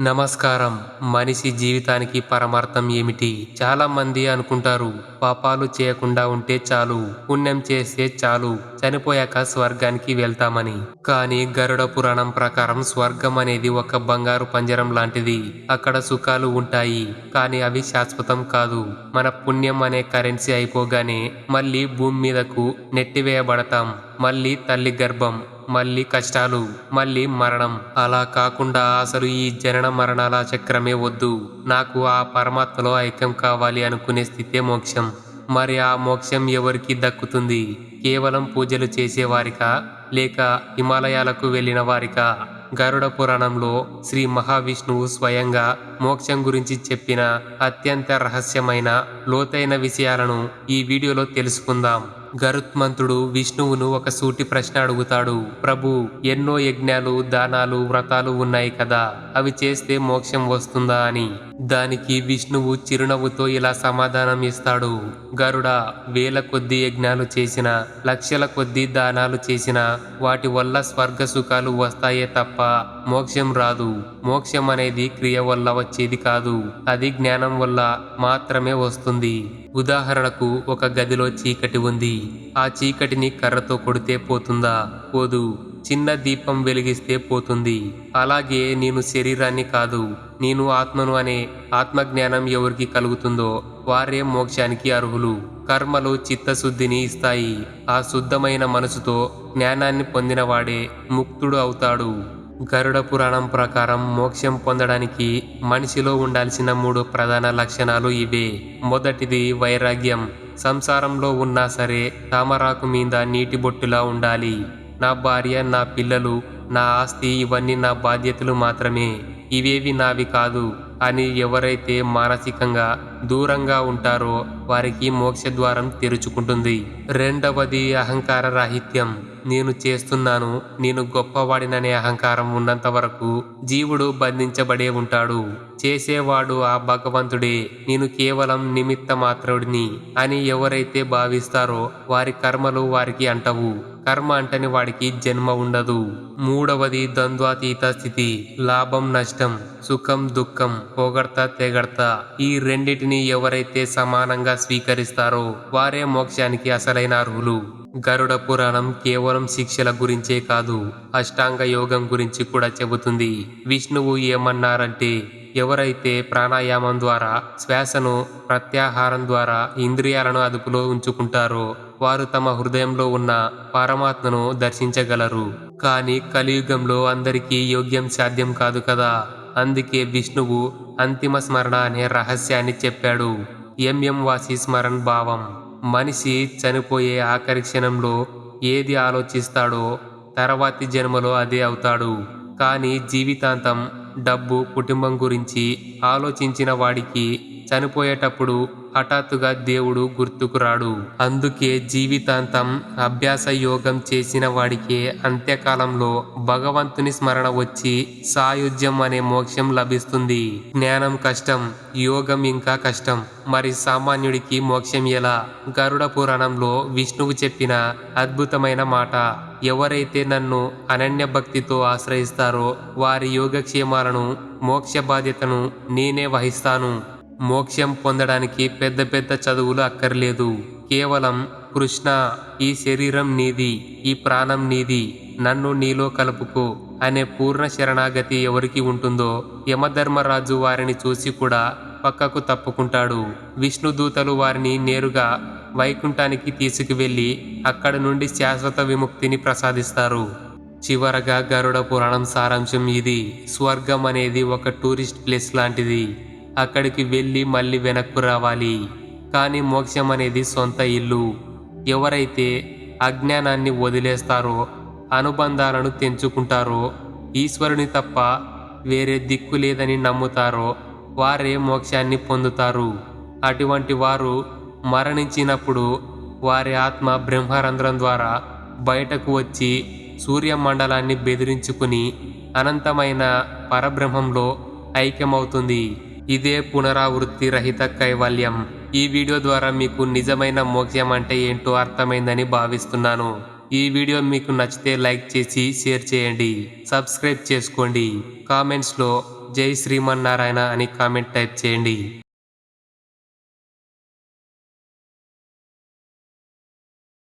నమస్కారం. మనిషి జీవితానికి పరమార్థం ఏమిటి? చాలా మంది అనుకుంటారు పాపాలు చేయకుండా ఉంటే చాలు పుణ్యం చేస్తే చాలు చనిపోయాక స్వర్గానికి వెళ్తామని. కానీ గరుడ పురాణం ప్రకారం స్వర్గం అనేది ఒక బంగారు పంజరం లాంటిది. అక్కడ సుఖాలు ఉంటాయి కానీ అవి శాశ్వతం కాదు. మన పుణ్యం అనే కరెన్సీ అయిపోగానే మళ్ళీ భూమి మీదకు నెట్టివేయబడతాం. మళ్ళీ తల్లి గర్భం మళ్ళీ కష్టాలు మళ్ళీ మరణం. అలా కాకుండా అసలు ఈ జనన మరణాల చక్రమే వద్దు. నాకు ఆ పరమాత్మలో ఐక్యం కావాలి అనుకునే స్థితే మోక్షం. మరి ఆ మోక్షం ఎవరికి దక్కుతుంది? కేవలం పూజలు చేసేవారికా? లేక హిమాలయాలకు వెళ్ళిన వారికా? గరుడ పురాణంలో శ్రీ మహావిష్ణువు స్వయంగా మోక్షం గురించి చెప్పిన అత్యంత రహస్యమైన లోతైన విషయాలను ఈ వీడియోలో తెలుసుకుందాం. గరుత్మంతుడు విష్ణువును ఒక సూటి ప్రశ్న అడుగుతాడు. ప్రభు ఎన్నో యజ్ఞాలు దానాలు వ్రతాలు ఉన్నాయి కదా? అవి చేస్తే మోక్షం వస్తుందా అని. దానికి విష్ణువు చిరునవ్వుతో ఇలా సమాధానం ఇస్తాడు. గరుడ వేల కొద్ది యజ్ఞాలు చేసిన లక్షల కొద్ది దానాలు చేసిన వాటి వల్ల స్వర్గ సుఖాలు వస్తాయే తప్ప మోక్షం రాదు. మోక్షం అనేది క్రియ వల్ల వచ్చేది కాదు. అది జ్ఞానం వల్ల మాత్రమే వస్తుంది. ఉదాహరణకు ఒక గదిలో చీకటి ఉంది. ఆ చీకటిని కర్రతో కొడితే పోతుందా? పోదు. చిన్న దీపం వెలిగిస్తే పోతుంది. అలాగే నేను శరీరాన్ని కాదు నేను ఆత్మను అనే ఆత్మజ్ఞానం ఎవరికి కలుగుతుందో వారే మోక్షానికి అర్హులు. కర్మలు చిత్తశుద్ధిని ఇస్తాయి. ఆ శుద్ధమైన మనసుతో జ్ఞానాన్ని పొందినవాడే ముక్తుడు అవుతాడు. గరుడ పురాణం ప్రకారం మోక్షం పొందడానికి మనిషిలో ఉండాల్సిన మూడు ప్రధాన లక్షణాలు ఇవే. మొదటిది వైరాగ్యం. సంసారంలో ఉన్నా సరే తామరాకు మీద నీటి బొట్టులా ఉండాలి. నా భార్య నా పిల్లలు నా ఆస్తి ఇవన్నీ నా బాధ్యతలు మాత్రమే. ఇవేవి నావి కాదు. అని ఎవరైతే మానసికంగా దూరంగా ఉంటారో వారికి మోక్షద్వారం తెరుచుకుంటుంది. రెండవది అహంకార రాహిత్యం. నేను చేస్తున్నాను నేను గొప్పవాడిననే అహంకారం ఉన్నంత వరకు జీవుడు బంధించబడే ఉంటాడు. చేసేవాడు ఆ భగవంతుడే నేను కేవలం నిమిత్త మాత్రుడిని అని ఎవరైతే భావిస్తారో వారి కర్మలు వారికి అంటవు. కర్మ అంటని వాడికి జన్మ ఉండదు. మూడవది ద్వంద్వాతీత స్థితి. లాభం నష్టం సుఖం దుఃఖం పొగడత తెగడ్త. ఈ రెండింటిని ఎవరైతే సమానంగా స్వీకరిస్తారో వారే మోక్షానికి అసలైన అర్హులు. గరుడ పురాణం కేవలం శిక్షల గురించే కాదు అష్టాంగ యోగం గురించి కూడా చెబుతుంది. విష్ణువు ఏమన్నారంటే ఎవరైతే ప్రాణాయామం ద్వారా శ్వాసను ప్రత్యాహారం ద్వారా ఇంద్రియాలను అదుపులో ఉంచుకుంటారో వారు తమ హృదయంలో ఉన్న పరమాత్మను దర్శించగలరు. కానీ కలియుగంలో అందరికీ యోగ్యం సాధ్యం కాదు కదా? అందుకే విష్ణువు అంతిమ స్మరణ అనే రహస్యాన్ని చెప్పాడు. ఎంఎం వాసి స్మరణ్ భావం. మనిషి చనిపోయే ఆఖరి క్షణంలో ఏది ఆలోచిస్తాడో తర్వాతి జన్మలో అదే అవుతాడు. కానీ జీవితాంతం డబ్బు కుటుంబం గురించి ఆలోచించిన వాడికి చనిపోయేటప్పుడు హఠాత్తుగా దేవుడు గుర్తుకు రాడు. అందుకే జీవితాంతం అభ్యాస యోగం చేసిన వాడికే అంత్యకాలంలో భగవంతుని స్మరణ వచ్చి సాయుధ్యం అనే మోక్షం లభిస్తుంది. జ్ఞానం కష్టం యోగం ఇంకా కష్టం. మరి సామాన్యుడికి మోక్షం ఎలా? గరుడ పురాణంలో విష్ణువు చెప్పిన అద్భుతమైన మాట. ఎవరైతే నన్ను అనన్య భక్తితో ఆశ్రయిస్తారో వారి యోగక్షేమాలను మోక్ష బాధ్యతను నేనే వహిస్తాను. మోక్షం పొందడానికి పెద్ద పెద్ద చదువులు అక్కర్లేదు. కేవలం కృష్ణ ఈ శరీరం నీది ఈ ప్రాణం నీది నన్ను నీలో కలుపుకో అనే పూర్ణ శరణాగతి ఎవరికి ఉంటుందో యమధర్మరాజు వారిని చూసి కూడా పక్కకు తప్పుకుంటాడు. విష్ణుదూతలు వారిని నేరుగా వైకుంఠానికి తీసుకువెళ్ళి అక్కడ నుండి శాశ్వత విముక్తిని ప్రసాదిస్తారు. చివరగా గరుడ పురాణం సారాంశం ఇది. స్వర్గం అనేది ఒక టూరిస్ట్ ప్లేస్ లాంటిది. అక్కడికి వెళ్ళి మళ్ళీ వెనక్కు రావాలి. కానీ మోక్షం అనేది సొంత ఇల్లు. ఎవరైతే అజ్ఞానాన్ని వదిలేస్తారో అనుబంధాలను తెంచుకుంటారో ఈశ్వరుని తప్ప వేరే దిక్కు లేదని నమ్ముతారో వారే మోక్షాన్ని పొందుతారు. అటువంటి వారు మరణించినప్పుడు వారి ఆత్మ బ్రహ్మరంధ్రం ద్వారా బయటకు వచ్చి సూర్యమండలాన్ని బెదిరించుకుని అనంతమైన పరబ్రహ్మంలో ఐక్యమవుతుంది. ఇదే పునరావృత్తి రహిత కైవల్యం. ఈ వీడియో ద్వారా మీకు నిజమైన మోక్షం అంటే ఏంటో అర్థమైందని భావిస్తున్నాను. ఈ వీడియో మీకు నచ్చితే లైక్ చేసి షేర్ చేయండి. సబ్స్క్రైబ్ చేసుకోండి. కామెంట్స్లో జై శ్రీమన్నారాయణ అని కామెంట్ టైప్ చేయండి.